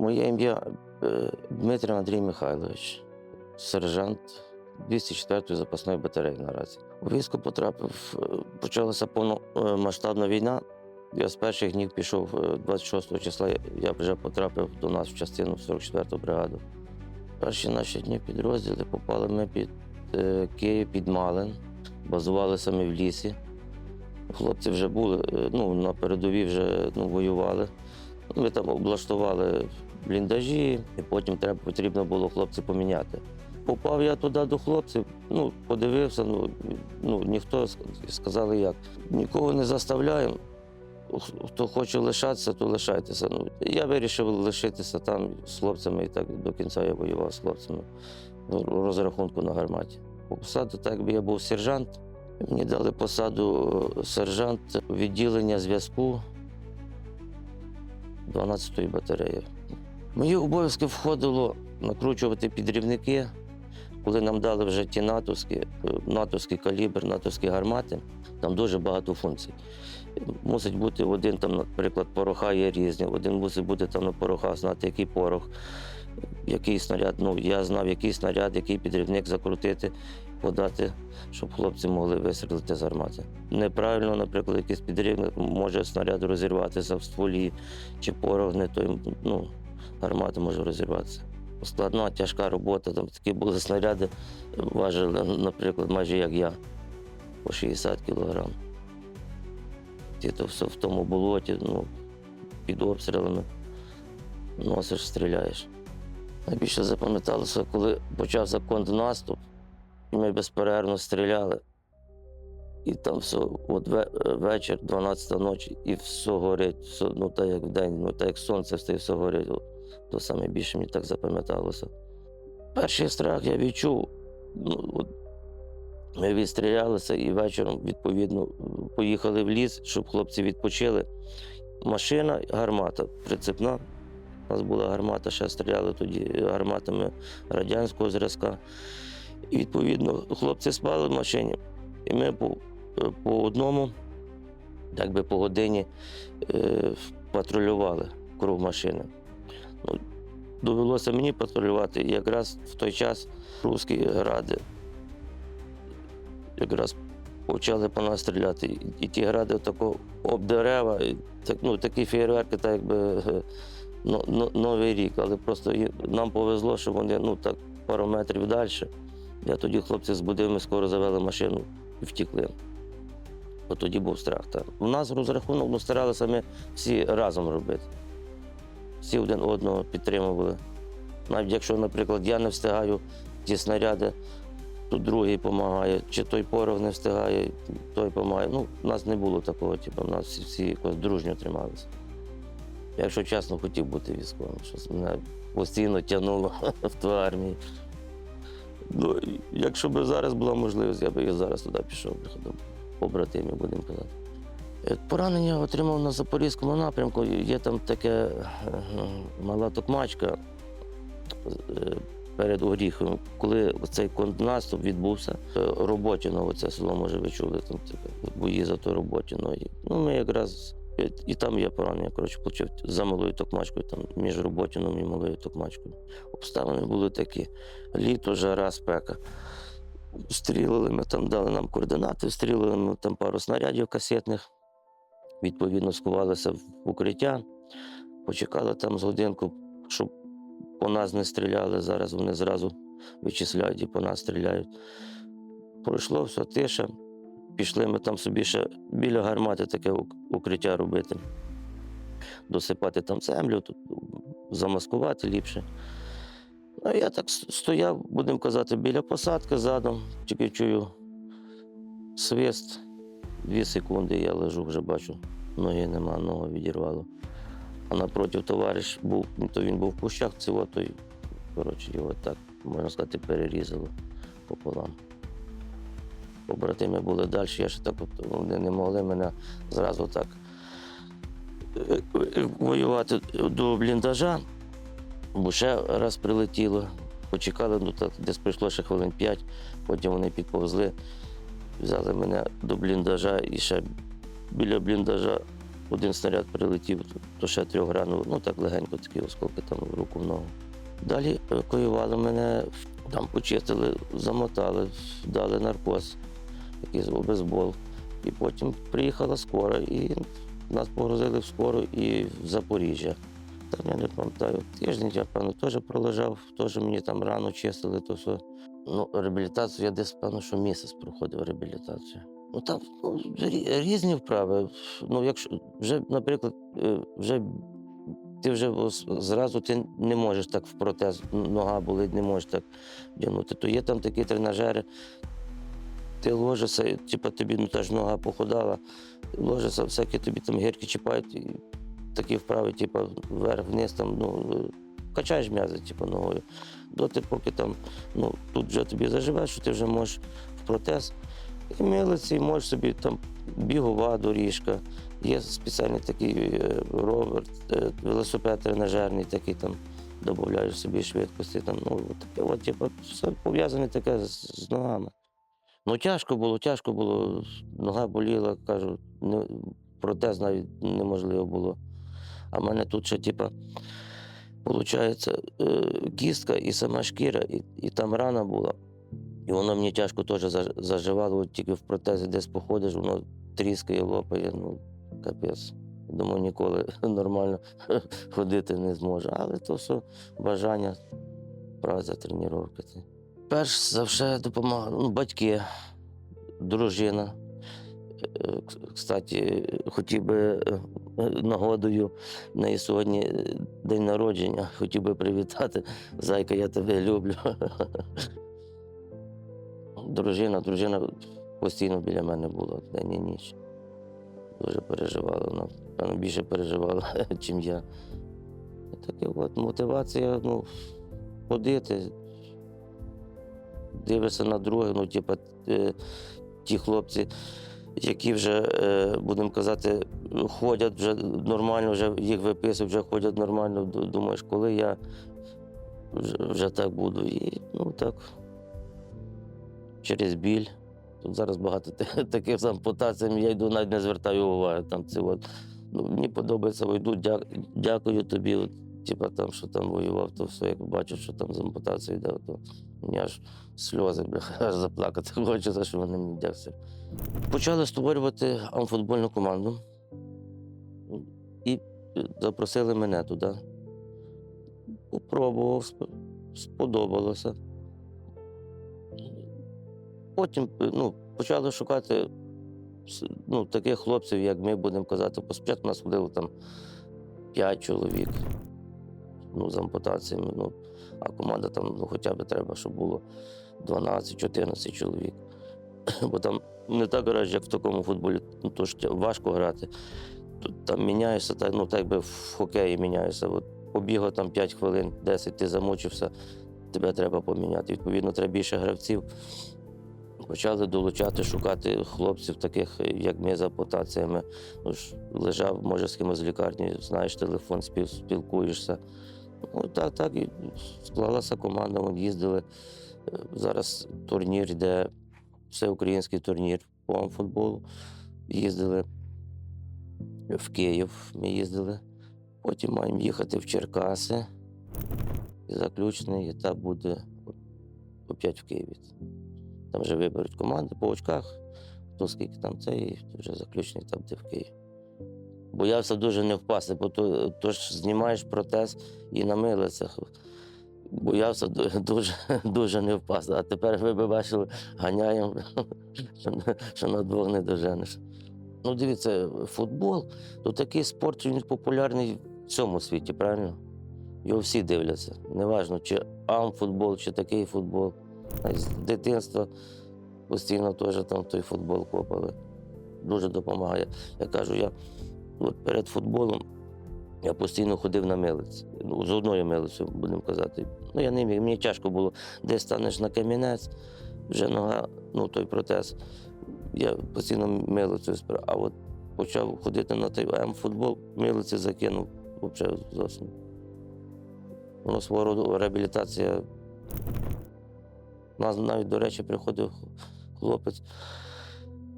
Моє ім'я е, Дмитрий Андрій Михайлович, сержант 204-ї запасної батареї наразі. У військо потрапив, е, почалася повномасштабна війна. Я з перших днів пішов е, 26 числа. Я вже потрапив до нас в частину 44-ту бригаду. Перші наші дні підрозділи попали ми під е, Київ, під Малин, базувалися ми в лісі. Хлопці вже були е, ну, на передовій вже ну, воювали. Ми там облаштували бліндажі, і потім треба потрібно було хлопців поміняти. Попав я туди до хлопців, ну, подивився, ну, ну ніхто ск- сказали як. Нікого не заставляємо. Хто хоче лишатися, то лишайтеся. Ну, я вирішив лишитися там з хлопцями, і так до кінця я воював з хлопцями в розрахунку на гарматі. По посаду, так якби я був сержант, мені дали посаду е, сержант відділення зв'язку 12-ї батареї. Мої обов'язки входило накручувати підрівники, коли нам дали вже ті натовські, е, натовський калібр, натовські гармати, там дуже багато функцій. Мусить бути один, там, наприклад, пороха є різні, один мусить бути там на порохах, знати, який порох, який снаряд. Ну, я знав, який снаряд, який підрівник закрутити, подати, щоб хлопці могли вистрілити з гармати. Неправильно, наприклад, якийсь підрівник може снаряд розірватися в стволі, чи порох не той, ну, гармата може розірватися. Складна, тяжка робота. Там такі були снаряди, важили, наприклад, майже як я, по 60 кілограм. Ти то все в тому болоті, ну, під обстрілами носиш, стріляєш. Найбільше запам'яталося, коли почався контрнаступ, і ми безперервно стріляли. І там все, от вечір, 12 ночі, і все горить, все, ну так як вдень, ну так як сонце встає, все горить. То саме більше мені так запам'яталося. Перший страх я відчув. Ну, от, ми відстрілялися і вечором, відповідно, поїхали в ліс, щоб хлопці відпочили. Машина, гармата прицепна. У нас була гармата, ще стріляли тоді гарматами радянського зразка. І відповідно хлопці спали в машині. І ми по, по одному, так би по годині, е, патрулювали круг машини. Ну, довелося мені патрулювати. Якраз в той час русські гради якраз почали по нас стріляти. І, ті гради тако об дерева, і так, ну, такі фейерверки, так якби но, но, Новий рік. Але просто нам повезло, що вони ну, так, пару метрів далі. Я тоді хлопці збудив, ми скоро завели машину і втікли. От тоді був страх. Так. У нас розрахунок ну, старалися ми всі разом робити. Всі один одного підтримували. Навіть якщо, наприклад, я не встигаю ті снаряди, то другий допомагає, чи той порох не встигає, той допомагає. Ну, у нас не було такого, типу, у нас всі, якось дружньо трималися. Я, якщо чесно, хотів бути військовим, щось мене постійно тягнуло в ту армію. Ну, якщо б зараз була можливість, я б і зараз туди пішов, до побратимів, будемо казати. Е, Поранення отримав на Запорізькому напрямку. Є там таке е, мала токмачка е, перед Оріхом. Коли цей контрнаступ відбувся, Роботіно, це село, може, ви чули, там таке, бої за то Роботіно. Ну, ми якраз і там я поранення, коротше, получив за малою токмачкою, там між Роботіном і малою токмачкою. Обставини були такі: літо, жара, спека. Стрілили ми там, дали нам координати, стрілили ми там пару снарядів касетних. Відповідно, сховалися в укриття, почекали там з годинку, щоб по нас не стріляли. Зараз вони зразу вичисляють і по нас стріляють. Пройшло все, тиша. Пішли ми там собі ще біля гармати таке укриття робити. Досипати там землю, замаскувати ліпше. Ну, я так стояв, будемо казати, біля посадки задом, тільки чую свист. Дві секунди я лежу, вже бачу, ноги нема, ногу відірвало. А напротив товариш був, ну, то він був в кущах, цього, то коротше, його так, можна сказати, перерізало пополам. Побратими були далі, я ще так вони не могли мене зразу так е, е, воювати до бліндажа, бо ще раз прилетіло. Почекали, ну так десь пройшло ще хвилин п'ять, потім вони підповзли, взяли мене до бліндажа і ще біля бліндажа один снаряд прилетів, то ще трьох гранув, ну так легенько такі осколки там в руку в ногу. Далі евакуювали мене, там почистили, замотали, дали наркоз, якийсь обезбол. І потім приїхала скора, і нас погрузили в скору і в Запоріжжя. Я не пам'ятаю, тиждень я, певно, теж пролежав, теж мені там рану чистили, то все. Ну, реабілітацію я десь, певно, що місяць проходив реабілітацію. Ну там ну, різні вправи. Ну, якщо вже, наприклад, е, вже ти вже зразу ти не можеш так в протез, нога болить, не можеш так вдягнути. То є там такі тренажери, ти ложишся, типу, тобі ну, та ж нога походала, ложишся, всякі тобі там гірки чіпають, такі вправи, типу, вверх-вниз, там, ну, качаєш м'язи, типу, ногою. Доти, поки там, ну, тут вже тобі заживе, що ти вже можеш в протез. І милиці, і можеш собі там бігова доріжка. Є спеціальний такий е, ровер, е, велосипед тренажерний, такий там додаєш собі швидкості. Там, ну, таке, от, типу, все пов'язане таке з, з ногами. Ну, тяжко було, тяжко було. Нога боліла, кажу, не, протез навіть неможливо було. А в мене тут ще, типа, виходить, кістка і сама шкіра, і, і там рана була. І воно мені тяжко теж заживало, от тільки в протезі десь походиш, воно тріскає, лопає, ну, капець. Думаю, ніколи нормально ходити не зможу. Але то все бажання, праця, тренування. Перш за все допомагали ну, батьки, дружина. Е, Кстати, хотів би е, нагодою в неї сьогодні е, день народження. Хотів би привітати. Зайка, я тебе люблю. Дружина, дружина постійно біля мене була день і ніч. Дуже переживала. Вона певно, більше переживала, чим я. Таке от мотивація, ну, ходити, дивишся на друге, ну, типа, ті хлопці, які вже, е, будемо казати, ходять вже нормально, вже їх виписують, вже ходять нормально. Думаєш, коли я вже, вже так буду. І ну так, через біль. Тут зараз багато таких з я йду, навіть не звертаю уваги. Там, це от, ну, мені подобається, йду, дя, дякую тобі. Типа там, що там воював, то все, як бачу, що там з ампутацією йде, то мені аж сльози, бляха, аж заплакати хочеться, що вони мені дякують. Почали створювати амфутбольну команду і е, запросили мене туди. Попробував, сподобалося. Потім е, ну, почали шукати ну, таких хлопців, як ми будемо казати. Спочатку нас ходило там 5 чоловік ну, з ампутаціями. Ну, а команда там ну, хоча б треба, щоб було 12-14 чоловік. Бо там не так граєш, як в такому футболі, ну, то ж важко грати. Тут там міняєшся, так, ну, так би в хокеї міняєшся. От, побігав там 5 хвилин, 10, ти замучився, тебе треба поміняти. Відповідно, треба більше гравців. Почали долучати, шукати хлопців, таких, як ми, з ампутаціями. Ну, лежав, може, з кимось в лікарні, знаєш телефон, спілкуєшся. Ну, так, так і склалася команда, вон їздили. Е, Зараз турнір йде, всеукраїнський турнір по амфутболу. Їздили в Київ, ми їздили. Потім маємо їхати в Черкаси. І заключний етап буде опять в Києві. Там вже виберуть команди по очках, хто скільки там це, і вже заключний етап де в Києві. Боявся дуже не впасти, бо то, то ж знімаєш протез і на милицях. Боявся дуже, дуже не впасти. А тепер ви б бачили, ганяємо, що, на- двох не доженеш. Ну, дивіться, футбол то такий спорт, він популярний в цьому світі, правильно? Його всі дивляться. Неважно, чи амфутбол, чи такий футбол. З дитинства постійно теж там той футбол копали. Дуже допомагає. Я кажу, я от перед футболом я постійно ходив на милиць. Ну, з одною милицею, будемо казати. Ну, я не міг, мені тяжко було. Десь станеш на камінець, вже нога, ну той протез. Я постійно милицею спирав. А от почав ходити на той М-футбол, милиці закинув взагалі зовсім. Воно свого роду реабілітація. У нас навіть, до речі, приходив хлопець.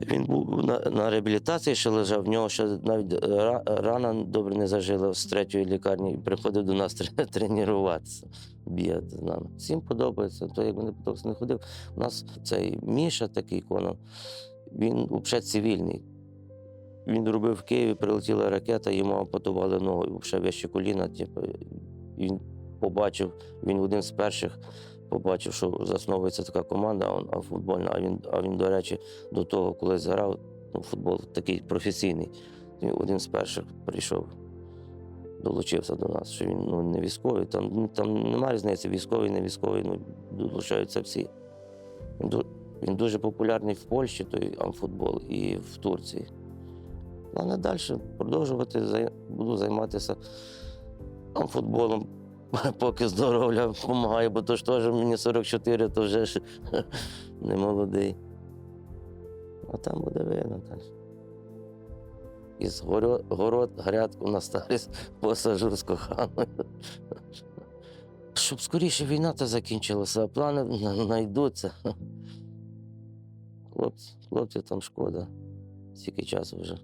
Він був на, на реабілітації, ще лежав. В нього ще навіть рана добре не зажила з третьої лікарні. і Приходив до нас тренуватися, бігати з нами. Всім подобається. То якби не подобається, не ходив. У нас цей Міша такий коно, він взагалі цивільний. Він робив в Києві, прилетіла ракета, йому ампутували ногу, взагалі вище коліна. Типу, він побачив, він один з перших побачив, що засновується така команда, а, футбольна. А він, а він, до речі, до того, коли зграв, ну, футбол такий професійний, він один з перших прийшов, долучився до нас, що він ну, не військовий. Там, ну, там немає різниці, військовий, не військовий, ну, долучаються всі. Він, він дуже популярний в Польщі, той амфутбол, і в Турції. Ну, А надалі продовжувати буду займатися амфутболом, поки здоров'я допомагає, бо то ж теж мені 44, то вже ж не молодий. А там буде видно далі. Із город, город грядку на старість посажу з коханою. Щоб скоріше війна та закінчилася, а плани знайдуться. Хлопці, хлопці там шкода. Скільки часу вже.